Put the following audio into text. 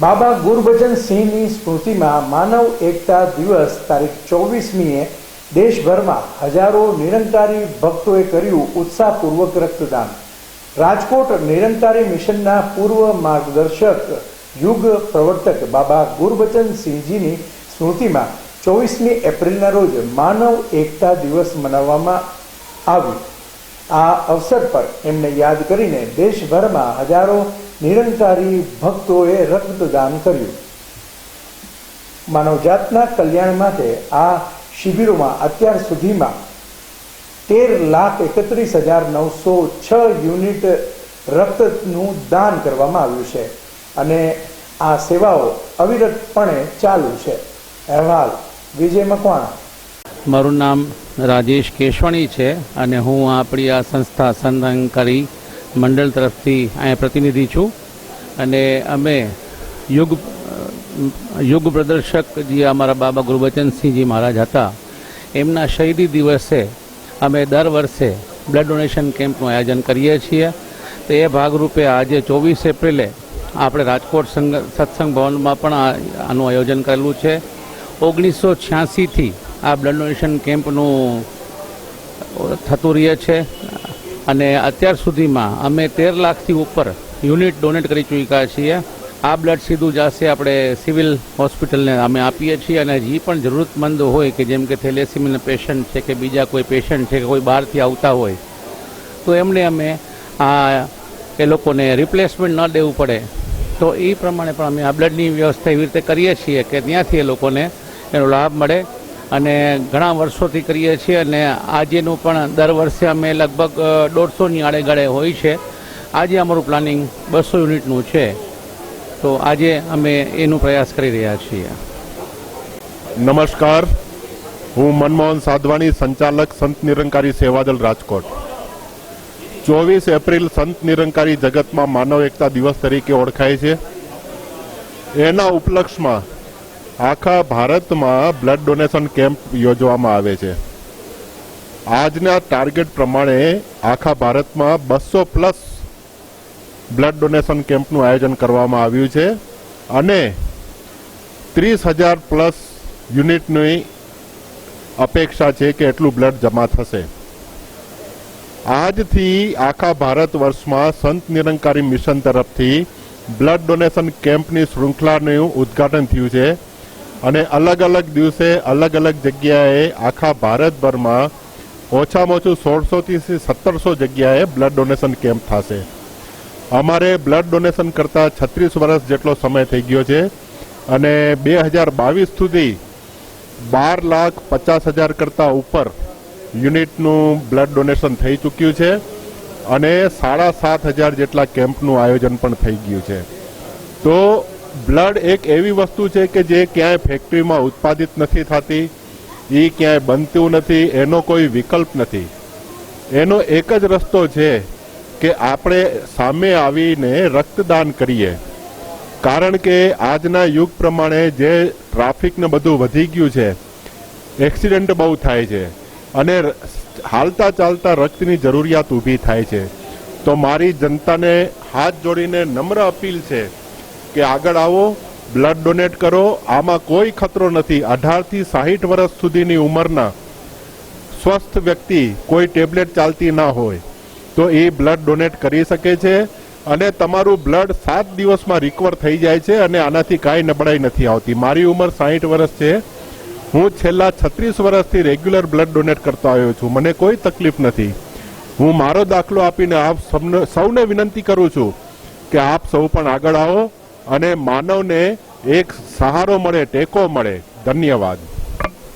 બાબા ગુરબચન સિંહની સ્મૃતિમાં માનવ એકતા દિવસ તારીખ ચોવીસમીએ દેશભરમાં હજારો નિરંકારી ભક્તોએ કર્યું ઉત્સાહપૂર્વક રક્તદાન. રાજકોટ નિરંકારી મિશનના પૂર્વ માર્ગદર્શક, યુગ પ્રવર્તક બાબા ગુરબચન સિંહજીની સ્મૃતિમાં ચોવીસમી એપ્રિલના રોજ માનવ એકતા દિવસ મનાવવામાં આવ્યું. આ અવસર પર એમને યાદ કરીને દેશભરમાં હજારો નિરંકારી ભક્તોએ રક્તદાન કર્યું. માનવજાતના કલ્યાણ માટે આ શિબિરોમાં અત્યાર સુધીમાં તેર લાખ એકત્રીસ હજાર નવસો છ યુનિટ રક્તનું દાન કરવામાં આવ્યું છે અને આ સેવાઓ અવિરતપણે ચાલુ છે. અહેવાલ, વિજય મકવાણા. મારું નામ રાજેશ કેશવાણી છે અને હું આપણી આ સંસ્થા સંધાનકારી મંડળ તરફથી અહીંયા પ્રતિનિધિ છું. અને અમે યુગ યુગ પ્રદર્શક જે અમારા બાબા ગુરુબચનસિંહજી મહારાજ હતા, એમના શહીદી દિવસે અમે દર વર્ષે બ્લડ ડોનેશન કેમ્પનું આયોજન કરીએ છીએ. તો એ ભાગરૂપે આજે ચોવીસ એપ્રિલે આપણે રાજકોટ સંગ, સત્સંગ ભવનમાં પણ આનું આયોજન કરેલું છે. ઓગણીસો છ્યાસીથી આ બ્લડ ડોનેશન કેમ્પનું થતું રહે છે. અને અત્યાર સુધીમાં અમે તેર લાખથી ઉપર યુનિટ ડોનેટ કરી ચૂક્યા છીએ. આ બ્લડ સીધું જશે આપણે સિવિલ હોસ્પિટલને અમે આપીએ છીએ અને હજી પણ જરૂરતમંદ હોય કે જેમ કે થેલેસીમીના પેશન્ટ છે કે બીજા કોઈ પેશન્ટ છે કે કોઈ બહારથી આવતા હોય, તો એમને અમે આ એ લોકોને રિપ્લેસમેન્ટ ન દેવું પડે. તો એ પ્રમાણે પણ અમે આ બ્લડની વ્યવસ્થા એવી રીતે કરીએ છીએ કે ત્યાંથી એ લોકોને એનો લાભ મળે. અને ઘણા વર્ષોથી કરીએ છીએ અને આજેનું પણ દર વર્ષે અમે લગભગ દોઢસોની આડેગાળે હોય છે. આજે અમારું પ્લાનિંગ બસો યુનિટનું છે. તો આજે અમે એનું પ્રયાસ કરી રહ્યા છીએ. નમસ્કાર. હું મનમોહન સાધવાણી સંચાલક સંત નિરંકારી સેવાદળ રાજકોટ. ચોવીસ એપ્રિલ સંત નિરંકારી જગતમાં માનવ એકતા દિવસ તરીકે ઓળખાય છે. એના ઉપલક્ષમાં આખા ભારતમાં બ્લડ ડોનેશન કેમ્પ યોજવામાં આવે છે. આજના ટાર્ગેટ પ્રમાણે આખા ભારતમાં બસો પ્લસ બ્લડ ડોનેશન કેમ્પનું આયોજન કરવામાં આવ્યું છે અને ત્રીસ હજાર પ્લસ યુનિટની અપેક્ષા છે કે એટલું બ્લડ જમા થશે. આજથી આખા ભારત વર્ષમાં સંત નિરંકારી મિશન તરફથી બ્લડ ડોનેશન કેમ્પની શૃંખલાનું ઉદ્ઘાટન થયું છે. અને અલગ અલગ દિવસે અલગ અલગ જગ્યાએ આખા ભારતભરમાં ઓછામાં ઓછું સોળસોથી સત્તરસો જગ્યાએ બ્લડ ડોનેશન કેમ્પ થશે. અમારે બ્લડ ડોનેશન કરતાં છત્રીસ વર્ષ જેટલો સમય થઈ ગયો છે અને બે હજાર બાવીસ સુધી બાર લાખ પચાસ હજાર કરતાં ઉપર યુનિટનું બ્લડ ડોનેશન થઈ ચૂક્યું છે અને સાડા સાત હજાર જેટલા કેમ્પનું આયોજન પણ થઈ ગયું છે. તો બ્લડ એક એવી વસ્તુ છે કે જે ક્યાંય ફેક્ટરીમાં ઉત્પાદિત નથી થતી એ ક્યાંય બનતું નથી, એનો કોઈ વિકલ્પ નથી. એનો એક જ રસ્તો છે કે આપણે સામે આવીને રક્તદાન કરીએ. કારણ કે આજના યુગ પ્રમાણે જે ટ્રાફિકને બધું વધી ગયું છે, એક્સિડન્ટ બહુ થાય છે અને હાલતા ચાલતા રક્તની જરૂરિયાત ઊભી થાય છે. તો મારી જનતાને હાથ જોડીને નમ્ર અપીલ છે કે આગળ આવો બ્લડ ડોનેટ કરો. આમાં કોઈ ખતરો નથી. અઢારથી સાહીઠ વર્ષ સુધીની ઉંમરના સ્વસ્થ વ્યક્તિ કોઈ ટેબ્લેટ ચાલતી ના હોય, તો એ બ્લડ ડોનેટ કરી શકે છે અને તમારું બ્લડ સાત દિવસમાં રિકવર થઈ જાય છે અને આનાથી કાંઈ નબળાઈ નથી આવતી. મારી ઉંમર સાહીઠ વર્ષ છે. હું છેલ્લા છત્રીસ વર્ષથી રેગ્યુલર બ્લડ ડોનેટ કરતો આવ્યો છું. મને કોઈ તકલીફ નથી. હું મારો દાખલો આપીને આપ સૌને સૌને વિનંતી કરું છું કે આપ સૌ પણ આગળ આવો. અને માનવને એક સહારો મળે ટેકો મળે. ધન્યવાદ.